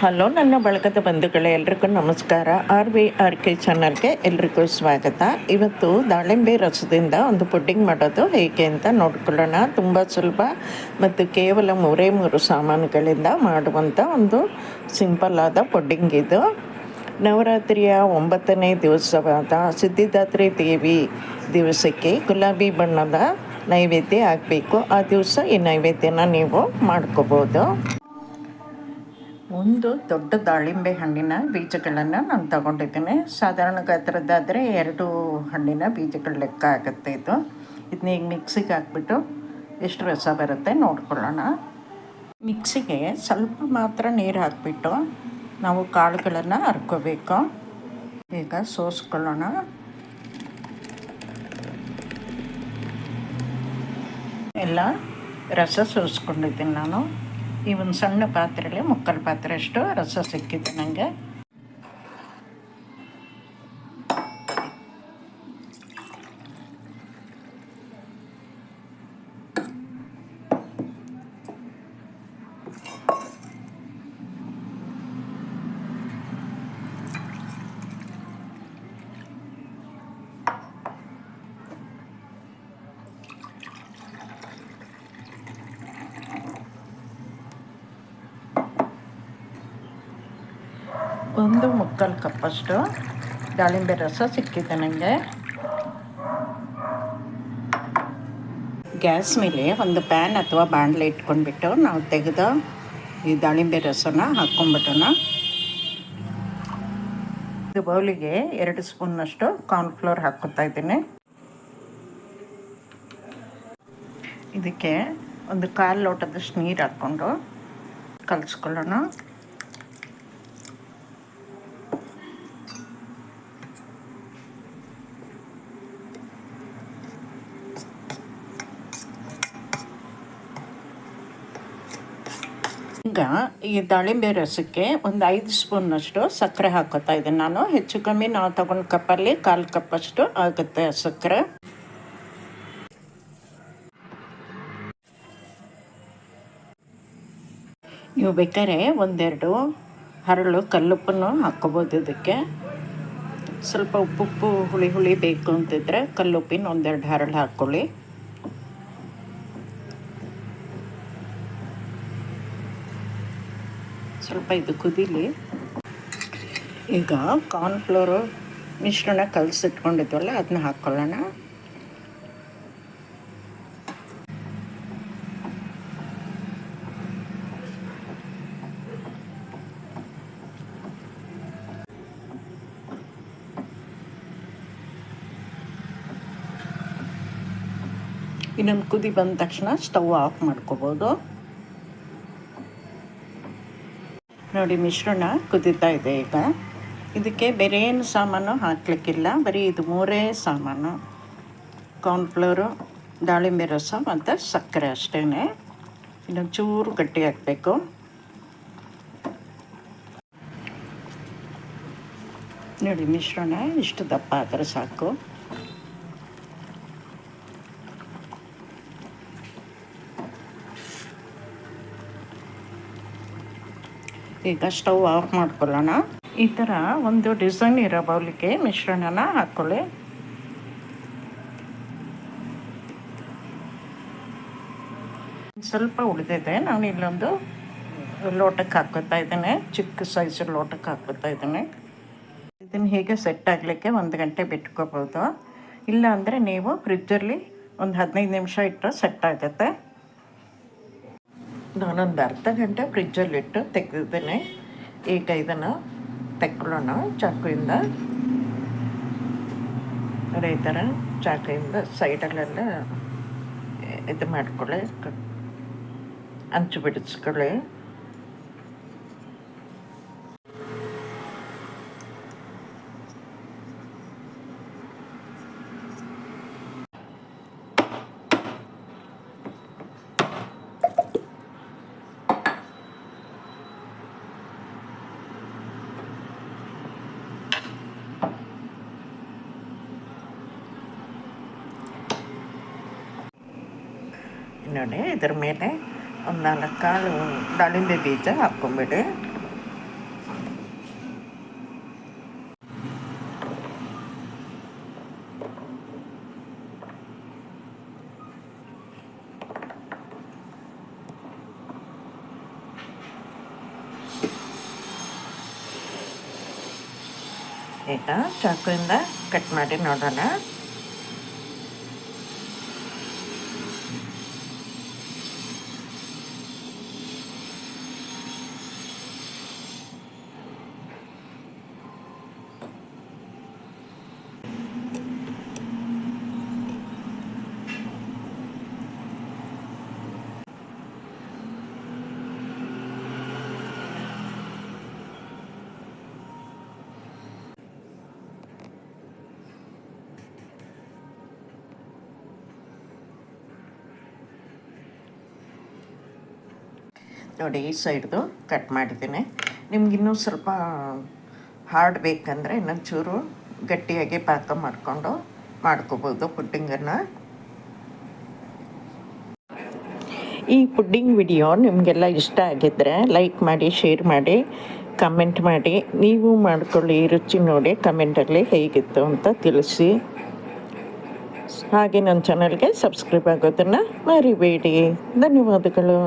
Hello ನನ್ನ ಬಳಗದ ಬಂಧುಗಳೇ ಎಲ್ರಿಗೂ ನಮಸ್ಕಾರ. ಆರ್ ವಿ ಆರ್ ಕೆ ಚಾನಲ್ಗೆ ಎಲ್ರಿಗೂ ಸ್ವಾಗತ. ಇವತ್ತು ದಾಳಿಂಬೆ ರಸದಿಂದ ಒಂದು ಪುಡ್ಡಿಂಗ್ ಮಾಡೋದು ಹೇಗೆ ಅಂತ ನೋಡ್ಕೊಳ್ಳೋಣ. ತುಂಬ ಸುಲಭ ಮತ್ತು ಕೇವಲ ಮೂರೇ ಮೂರು ಸಾಮಾನುಗಳಿಂದ ಮಾಡುವಂಥ ಒಂದು ಸಿಂಪಲ್ ಆದ ಪುಡ್ಡಿಂಗ್ ಇದು. ನವರಾತ್ರಿಯ ಒಂಬತ್ತನೇ ದಿವಸವಾದ ಸಿದ್ಧಿದಾತ್ರಿ ದೇವಿ ದಿವಸಕ್ಕೆ ಗುಲಾಬಿ ಬಣ್ಣದ ನೈವೇದ್ಯ ಆಗಬೇಕು ಆ ದಿವಸ ಈ ನೈವೇದ್ಯನ ನೀವು ಮಾಡ್ಕೋಬೋದು. ಒಂದು ದೊಡ್ಡ ದಾಳಿಂಬೆ ಹಣ್ಣಿನ ಬೀಜಗಳನ್ನು ನಾನು ತಗೊಂಡಿದ್ದೀನಿ. ಸಾಧಾರಣ ಗಾತ್ರದ್ದಾದರೆ ಎರಡು ಹಣ್ಣಿನ ಬೀಜಗಳು ಲೆಕ್ಕ ಆಗುತ್ತೆ ಇದು. ಇದನ್ನ ಈಗ ಮಿಕ್ಸಿಗೆ ಹಾಕ್ಬಿಟ್ಟು ಎಷ್ಟು ರಸ ಬರುತ್ತೆ ನೋಡ್ಕೊಳ್ಳೋಣ. ಮಿಕ್ಸಿಗೆ ಸ್ವಲ್ಪ ಮಾತ್ರ ನೀರು ಹಾಕಿಬಿಟ್ಟು ನಾವು ಕಾಳುಗಳನ್ನು ಹರ್ಕೋಬೇಕು ಈಗ ಸೋಸ್ಕೊಳ್ಳೋಣ. ಎಲ್ಲ ರಸ ಸೋಸ್ಕೊಂಡಿದ್ದೀನಿ ನಾನು. ಈ ಒಂದು ಸಣ್ಣ ಪಾತ್ರೆಯಲ್ಲಿ ಮುಕ್ಕಲ್ ಪಾತ್ರೆ ಅಷ್ಟು ರಸ ಸಿಕ್ಕಿತ್ತು ನನಗೆ ಒಂದು ಮುಕ್ಕಾಲು ಕಪ್ಪಷ್ಟು ದಾಳಿಂಬೆ ರಸ ಸಿಕ್ಕಿದೆ ನನಗೆ ಗ್ಯಾಸ್ ಮೇಲೆ ಒಂದು ಪ್ಯಾನ್ ಅಥವಾ ಬಾಣಲೆ ಇಟ್ಕೊಂಡ್ಬಿಟ್ಟು ನಾವು ತೆಗೆದು ಈ ದಾಳಿಂಬೆ ರಸನ ಹಾಕ್ಕೊಂಬಿಟ್ಟೋಣ ಇದು ಬೌಲಿಗೆ ಎರಡು ಸ್ಪೂನ್ನಷ್ಟು ಕಾರ್ನ್ಫ್ಲೋರ್ ಹಾಕ್ಕೊತಾ ಇದ್ದೀನಿ. ಇದಕ್ಕೆ ಒಂದು ಕಾಲು ಲೋಟದಷ್ಟು ನೀರು ಹಾಕ್ಕೊಂಡು ಕಲಿಸ್ಕೊಳ್ಳೋಣ. ಈಗ ಈ ದಾಳಿಂಬೆ ರಸಕ್ಕೆ ಒಂದು ಐದು ಸ್ಪೂನಷ್ಟು ಸಕ್ಕರೆ ಹಾಕೋತಾ ಇದ್ದೀನಿ ನಾನು. ಹೆಚ್ಚು ಕಮ್ಮಿ ನಾವು ತಗೊಂಡು ಕಪ್ಪಲ್ಲಿ ಕಾಲು ಕಪ್ಪಷ್ಟು ಆಗುತ್ತೆ ಸಕ್ಕರೆ. ನೀವು ಬೇಕಾದ್ರೆ ಒಂದೆರಡು ಹರಳು ಕಲ್ಲುಪ್ಪನ್ನು ಹಾಕ್ಕೋಬೋದು ಇದಕ್ಕೆ. ಸ್ವಲ್ಪ ಉಪ್ಪುಪ್ಪು ಹುಳಿ ಹುಳಿ ಬೇಕು ಅಂತಿದ್ರೆ ಕಲ್ಲುಪ್ಪಿನ ಒಂದೆರಡು ಹರಳು ಹಾಕ್ಕೊಳ್ಳಿ. ಸ್ವಲ್ಪ ಇದು ಕುದೀಲಿ. ಈಗ ಕಾರ್ನ್ಫ್ಲೋರು ಮಿಶ್ರಣ ಕಲಸಿಟ್ಕೊಂಡಿದ್ವಲ್ಲ ಅದನ್ನ ಹಾಕ್ಕೊಳ್ಳೋಣ ಇನ್ನೊಂದು ಕುದಿ ಬಂದ ತಕ್ಷಣ ಸ್ಟವ್ ಆಫ್ ಮಾಡ್ಕೋಬೋದು. ನೋಡಿ, ಮಿಶ್ರಣ ಕುದಿತಾ ಇದೆ ಈಗ. ಇದಕ್ಕೆ ಬೇರೆ ಏನು ಸಾಮಾನು ಹಾಕ್ಲಿಕ್ಕಿಲ್ಲ. ಬರೀ ಇದು ಮೂರೇ ಸಾಮಾನು. ಕಾರ್ನ್ಫ್ಲೋರು ದಾಳಿಂಬೆ ರಸ ಮತ್ತು ಸಕ್ಕರೆ ಅಷ್ಟೇ ಇನ್ನೊಂಚೂರು ಗಟ್ಟಿ ಹಾಕಬೇಕು. ನೋಡಿ, ಮಿಶ್ರಣ ಇಷ್ಟು ದಪ್ಪ ಆದರೆ ಸಾಕು. ಈಗ ಸ್ಟವ್ ಆಫ್ ಮಾಡ್ಕೊಳ್ಳೋಣ. ಈ ಥರ ಒಂದು ಡಿಸೈನ್ ಇರೋ ಬೌಲಿಗೆ ಮಿಶ್ರಣನ ಹಾಕ್ಕೊಳ್ಳಿ ಸ್ವಲ್ಪ ಉಳಿದಿದೆ. ನಾನು ಇಲ್ಲೊಂದು ಲೋಟಕ್ಕೆ ಹಾಕೋತಾ ಇದ್ದೇನೆ. ಚಿಕ್ಕ ಸೈಜ್ ಲೋಟಕ್ಕೆ ಹಾಕೋತಾ ಇದ್ದೇನೆ. ಇದನ್ನು ಹೀಗೆ ಸೆಟ್ ಆಗಲಿಕ್ಕೆ ಒಂದು ಗಂಟೆ ಬಿಟ್ಕೋಬೋದು. ಇಲ್ಲ ಅಂದರೆ ನೀವು ಫ್ರಿಜ್ಜಲ್ಲಿ ಒಂದು ಹದಿನೈದು ನಿಮಿಷ ಇಟ್ಟರೆ ಸೆಟ್ ಆಗುತ್ತೆ. ನಾನೊಂದು ಅರ್ಧ ಗಂಟೆ ಫ್ರಿಜ್ಜಲ್ಲಿಟ್ಟು ತೆಗೆದಿದ್ದೇನೆ. ಈಗ ಇದನ್ನು ತೆಕ್ಕೊಳ್ಳೋಣ. ಚಾಕುಯಿಂದ ಅದೇ ಥರ ಚಾಕುಯಿಂದ ಸೈಡಲ್ಲೆಲ್ಲ ಇದು ಮಾಡ್ಕೊಳ್ಳಿ. ಅಂಚು ಬಿಡಿಸ್ಕೊಳ್ಳಿ. ನೋಡಿ ಇದ್ರ ಮೇಲೆ ಒಂದು ನಾಲ್ಕು ಕಾಳು ದಾಳಿಂಬೆ ಬೀಜ ಹಾಕ್ಕೊಂಬಿಡಿ ಈಗ ಚಾಕುವಿಂದ ಕಟ್ ಮಾಡಿ ನೋಡೋಣ ನೋಡಿ, ಈ ಸೈಡ್ದು ಕಟ್ ಮಾಡಿದ್ದೀನಿ. ನಿಮಗಿನ್ನೂ ಸ್ವಲ್ಪ ಹಾರ್ಡ್ ಬೇಕಂದರೆ ಇನ್ನೊಂಚೂರು ಗಟ್ಟಿಯಾಗಿ ಪಾಕ ಮಾಡಿಕೊಂಡು ಮಾಡ್ಕೋಬೋದು ಪುಡ್ಡಿಂಗನ್ನು. ಈ ಪುಡ್ಡಿಂಗ್ ವಿಡಿಯೋ ನಿಮಗೆಲ್ಲ ಇಷ್ಟ ಆಗಿದ್ದರೆ ಲೈಕ್ ಮಾಡಿ, ಶೇರ್ ಮಾಡಿ, ಕಮೆಂಟ್ ಮಾಡಿ. ನೀವು ಮಾಡ್ಕೊಳ್ಳಿ ರುಚಿ ನೋಡಿ ಕಮೆಂಟಲ್ಲಿ ಹೇಗಿತ್ತು ಅಂತ ತಿಳಿಸಿ. ಹಾಗೆ ನನ್ನ ಚಾನಲ್ಗೆ ಸಬ್ಸ್ಕ್ರೈಬ್ ಆಗೋದನ್ನು ಮರಿಬೇಡಿ. ಧನ್ಯವಾದಗಳು.